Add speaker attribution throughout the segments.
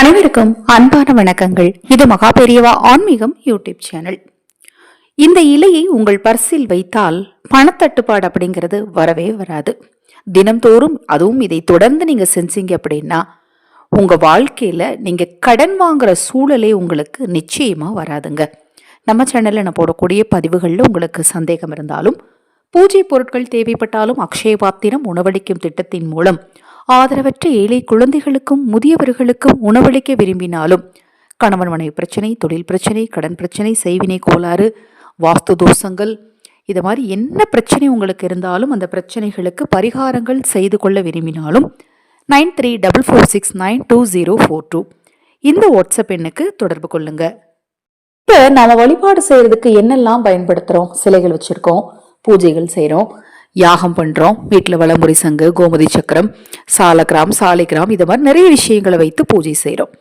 Speaker 1: அனைவருக்கும் அன்பான வணக்கங்கள். இது மகா பெரியவா ஆன்மீகம் யூடியூப் சேனல். இந்த இலையை உங்கள் பர்சில் வைத்தால் பணத்தட்டுப்பாடு அப்படிங்கிறது வரவே வராது. தினம்தோறும் அதுவும் இதை தொடர்ந்து நீங்க செஞ்சீங்க அப்படின்னா உங்க வாழ்க்கையில நீங்க கடன் வாங்குற சூழலே உங்களுக்கு நிச்சயமா வராதுங்க. நம்ம சேனல்ல நான் போடக்கூடிய பதிவுகளில் உங்களுக்கு சந்தேகம் இருந்தாலும் பூஜை பொருட்கள் தேவைப்பட்டாலும் அக்ஷய பாத்திரம் உணவளிக்கும் திட்டத்தின் மூலம் ஆதரவற்ற ஏழை குழந்தைகளுக்கும் முதியவர்களுக்கும் உணவளிக்க விரும்பினாலும் கணவன் மனைவி பிரச்சனை தொழில் பிரச்சனை கடன் பிரச்சனை செய்வினை கோளாறு வாஸ்து தோஷங்கள் இது மாதிரி என்ன பிரச்சனை உங்களுக்கு இருந்தாலும் அந்த பிரச்சனைகளுக்கு பரிகாரங்கள் செய்து கொள்ள விரும்பினாலும் nine three double four six nine two zero four two. இந்த வாட்ஸ்அப் எண்ணுக்கு தொடர்பு கொள்ளுங்க. இப்போ நம்ம வழிபாடு செய்கிறதுக்கு என்னெல்லாம் பயன்படுத்துகிறோம் சிலைகள் வச்சுருக்கோம் பூஜைகள் செய்கிறோம் யாகம் பண்ணுறோம் வீட்டில் வளமுறை சங்கு கோமதி சக்கரம் சாலக்கிராம் சாலிகிராம் இது மாதிரி நிறைய விஷயங்களை வைத்து பூஜை செய்கிறோம்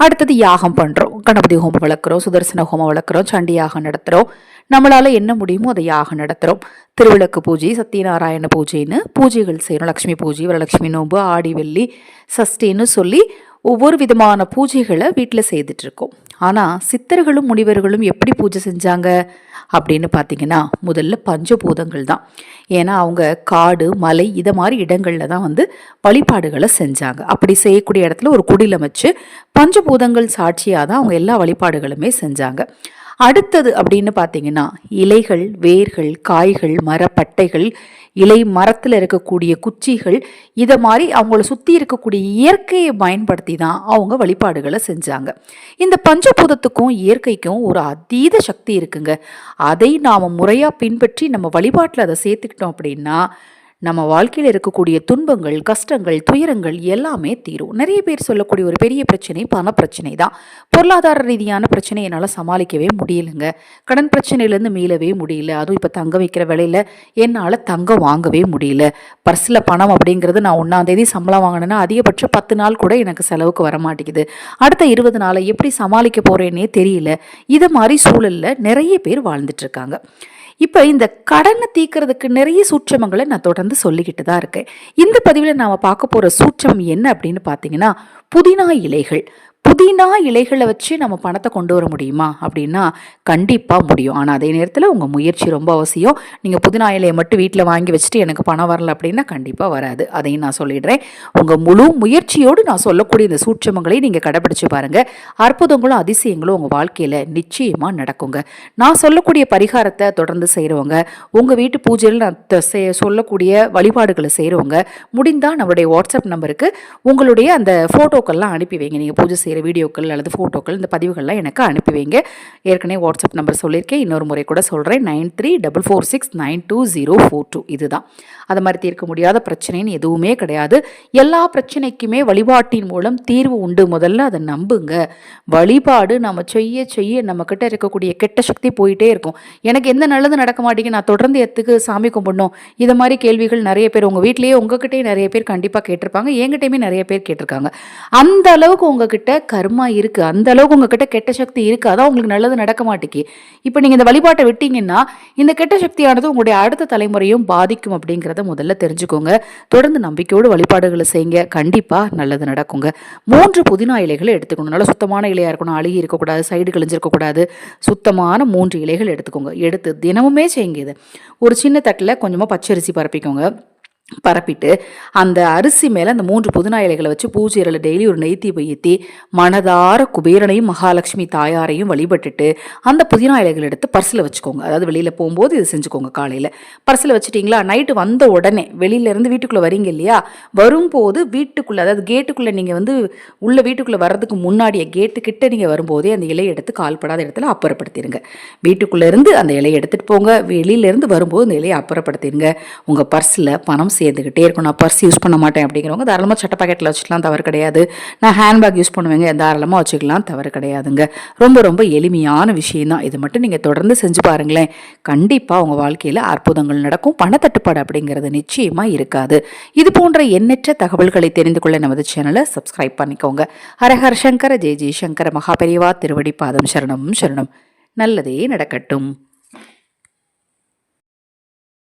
Speaker 1: அடுத்தது யாகம் பண்ணுறோம் கணபதி ஹோமம் வளர்க்குறோம் சுதர்சன ஹோமம் வளர்க்குறோம் சண்டி யாகம் நடத்துகிறோம் நம்மளால் என்ன முடியுமோ அதை யாகம் நடத்துகிறோம் திருவிளக்கு பூஜை சத்யநாராயண பூஜைன்னு பூஜைகள் செய்கிறோம் லக்ஷ்மி பூஜை வரலட்சுமி நோன்பு ஆடி வெள்ளி சஷ்டின்னு சொல்லி ஒவ்வொரு விதமான பூஜைகளை வீட்டில் செய்துட்ருக்கோம் ஆனால் சித்தர்களும் முனிவர்களும் எப்படி பூஜை செஞ்சாங்க அப்படின்னு பார்த்தீங்கன்னா முதல்ல பஞ்சபூதங்கள் தான். ஏன்னா அவங்க காடு மலை இதை மாதிரி இடங்களில் தான் வந்து வழிபாடுகளை செஞ்சாங்க. அப்படி செய்யக்கூடிய இடத்துல ஒரு குடில் அமைச்சு பஞ்சபூதங்கள் சாட்சியாக தான் அவங்க எல்லா வழிபாடுகளுமே செஞ்சாங்க. அடுத்தது அப்படின்னு பார்த்தீங்கன்னா இலைகள் வேர்கள் காய்கள் மரப்பட்டைகள் இலை மரத்தில் இருக்கக்கூடிய குச்சிகள் இதை மாதிரி அவங்கள சுற்றி இருக்கக்கூடிய இயற்கையை பயன்படுத்தி தான் அவங்க வழிபாடுகளை செஞ்சாங்க. இந்த பஞ்சபூதத்துக்கும் இயற்கைக்கும் ஒரு அதீத சக்தி இருக்குங்க. அதை நாம் முறையாக பின்பற்றி நம்ம வழிபாட்டில் அதை சேர்த்துக்கிட்டோம் அப்படின்னா நம்ம வாழ்க்கையில் இருக்கக்கூடிய துன்பங்கள் கஷ்டங்கள் துயரங்கள் எல்லாமே தீரும். நிறைய பேர் சொல்லக்கூடிய ஒரு பெரிய பிரச்சனை பண பிரச்சனை தான். பொருளாதார ரீதியான பிரச்சனை என்னால் சமாளிக்கவே முடியலைங்க. கடன் பிரச்சனையிலேருந்து மீளவே முடியல. அதுவும் இப்போ தங்க வைக்கிற விலையில் என்னால் தங்கம் வாங்கவே முடியல. பர்ஸில் பணம் அப்படிங்கிறது நான் ஒன்றாந்தேதி சம்பளம் வாங்கினேன்னா அதிகபட்சம் பத்து நாள் கூட எனக்கு செலவுக்கு வர மாட்டேங்குது. அடுத்த இருபது நாளை எப்படி சமாளிக்க போகிறேன்னே தெரியல. இது மாதிரி சூழலில் நிறைய பேர் வாழ்ந்துட்டு இருக்காங்க. இப்போ இந்த கடனை தீக்கிறதுக்கு நிறைய சூட்சமங்களை நான் தொடர்ந்து சொல்லிக்கிட்டு தான் இருக்கேன். இந்த பதிவில் நாம் பார்க்க போகிற சூட்சம் என்ன அப்படின்னு பார்த்தீங்கன்னா புதினா இலைகள். புதினா இலைகளை வச்சு நம்ம பணத்தை கொண்டு வர முடியுமா? அப்படின்னா கண்டிப்பாக முடியும். ஆனால் அதே நேரத்தில் உங்கள் முயற்சி ரொம்ப அவசியம். நீங்கள் புதினா இலையை மட்டும் வீட்டில் வாங்கி வச்சுட்டு எனக்கு பணம் வரல அப்படின்னா கண்டிப்பாக வராது. அதையும் நான் சொல்லிடுறேன். உங்கள் முழு முயற்சியோடு நான் சொல்லக்கூடிய இந்த சூட்சமங்களை நீங்கள் கடைப்பிடிச்சு பாருங்கள் அற்புதங்களும் அதிசயங்களும் உங்கள் வாழ்க்கையில் நிச்சயமாக நடக்குங்க. நான் சொல்லக்கூடிய பரிகாரத்தை தொடர்ந்து செய்கிறவங்க உங்கள் வீட்டு பூஜையில் நான் சொல்லக்கூடிய வழிபாடுகளை செய்கிறவங்க முடிந்தால் நம்மளுடைய வாட்ஸ்அப் நம்பருக்கு உங்களுடைய அந்த ஃபோட்டோக்கள்லாம் அனுப்பி வைங்க. நீங்கள் பூஜை செய்கிற வீடியோக்கள் அல்லது ஃபோட்டோக்கள் இந்த பதிவுகள்லாம் எனக்கு அனுப்பி வைங்க ஏற்கனவே வாட்ஸ்அப் நம்பர் சொல்லியிருக்கேன். இன்னொரு முறை கூட சொல்கிறேன் nine three double four six nine two zero four two இதுதான். அது மாதிரி தீர்க்க முடியாத பிரச்சனைன்னு எதுவுமே கிடையாது. எல்லா பிரச்சனைக்குமே வழிபாட்டின் மூலம் தீர்வு உண்டு முதல்ல. அதை நம்புங்க. வழிபாடு நம்ம செய்ய செய்ய நம்மக்கிட்ட இருக்கக்கூடிய கெட்ட சக்தி போயிட்டே இருக்கும். எனக்கு எந்த நல்லது நடக்க மாட்டேங்குது? நான் தொடர்ந்து எத்துக்கு சாமி கும்பிடணும்? இது மாதிரி கேள்விகள் நிறைய பேர் உங்கள் வீட்லேயே உங்ககிட்டயே நிறைய பேர் கண்டிப்பாக கேட்டிருப்பாங்க. என்கிட்டயுமே நிறைய பேர் கேட்டிருக்காங்க. அந்த அளவுக்கு உங்ககிட்ட கர்மா இருக்கு. அந்த அளவுக்கு உங்ககிட்ட கெட்ட சக்தி இருக்கு. அதான் உங்களுக்கு நல்லது நடக்க மாட்டேங்கி இப்போ நீங்க இந்த வழிபாட்டை விட்டீங்கன்னா இந்த கெட்ட சக்தியானது உங்களுடைய அடுத்த தலைமுறையும் பாதிக்கும் அப்படிங்கிறத முதல்ல தெரிஞ்சுக்கோங்க. தொடர்ந்து நம்பிக்கையோடு வழிபாடுகளை செய்யுங்க. கண்டிப்பா நல்லது நடக்குங்க. மூன்று புதினா இலைகளை எடுத்துக்கணும். நல்ல சுத்தமான இலையா இருக்கணும். அழுகி இருக்கக்கூடாது சைடு கழிஞ்சிருக்கக்கூடாது. சுத்தமான மூன்று இலைகள் எடுத்துக்கோங்க. எடுத்து தினமுமே செய்யுங்க இது. ஒரு சின்ன தட்டில் கொஞ்சமாக பச்சரிசி பரப்பிக்கோங்க. பரப்பிட்டு அந்த அரிசி மேலே அந்த மூன்று புதினா இலைகளை வச்சு பூஜையில் டெய்லி ஒரு நெய்த்தி வைத்தி மனதார குபேரனையும் மகாலட்சுமி தாயாரையும் வழிபட்டுட்டு அந்த புதினா இலைகள் எடுத்து பர்ஸில் வச்சுக்கோங்க. அதாவது வெளியில் போகும்போது இது செஞ்சுக்கோங்க காலையில். பர்ஸில் வச்சுட்டிங்களா? நைட்டு வந்த உடனே வெளியிலேருந்து வீட்டுக்குள்ளே வரீங்க இல்லையா? வரும்போது வீட்டுக்குள்ளே அதாவது கேட்டுக்குள்ளே நீங்கள் வந்து உள்ள வீட்டுக்குள்ளே வர்றதுக்கு முன்னாடியே கேட்டு கிட்ட நீங்கள் வரும்போதே அந்த இலையை எடுத்து கால்படாத இடத்துல அப்புறப்படுத்திடுங்க வீட்டுக்குள்ளேருந்து அந்த இலையை எடுத்துகிட்டு போங்க. வெளியிலேருந்து வரும்போது அந்த இலையை அப்புறப்படுத்திடுங்க உங்கள் பர்ஸில் பணம் சேர்ந்துக்கிட்டே இருக்கும் நான் பர்ஸ் யூஸ் பண்ண மாட்டேன் அப்படிங்கிறவங்க தாராளமாக சட்ட பாக்கெட்டில் வச்சுக்கலாம் தவறு கிடையாது. நான் ஹேண்ட்பேக் யூஸ் பண்ணுவேங்க தாராளமாக வச்சுக்கலாம் தவறு கிடையாதுங்க. ரொம்ப ரொம்ப எளிமையான விஷயம் தான் மட்டும் நீங்கள் தொடர்ந்து செஞ்சு பாருங்களேன். கண்டிப்பாக உங்கள் வாழ்க்கையில் அற்புதங்கள் நடக்கும். பணத்தட்டுப்பாடு அப்படிங்கிறது நிச்சயமாக இருக்காது. இது போன்ற எண்ணற்ற தகவல்களை தெரிந்து கொள்ள நமது சேனலை சப்ஸ்கிரைப் பண்ணிக்கோங்க. ஹரஹர் சங்கர ஜெய் ஜெயசங்கர மகாபெரிவா திருவடி பாதம் சரணம் சரணம். நல்லதே நடக்கட்டும்.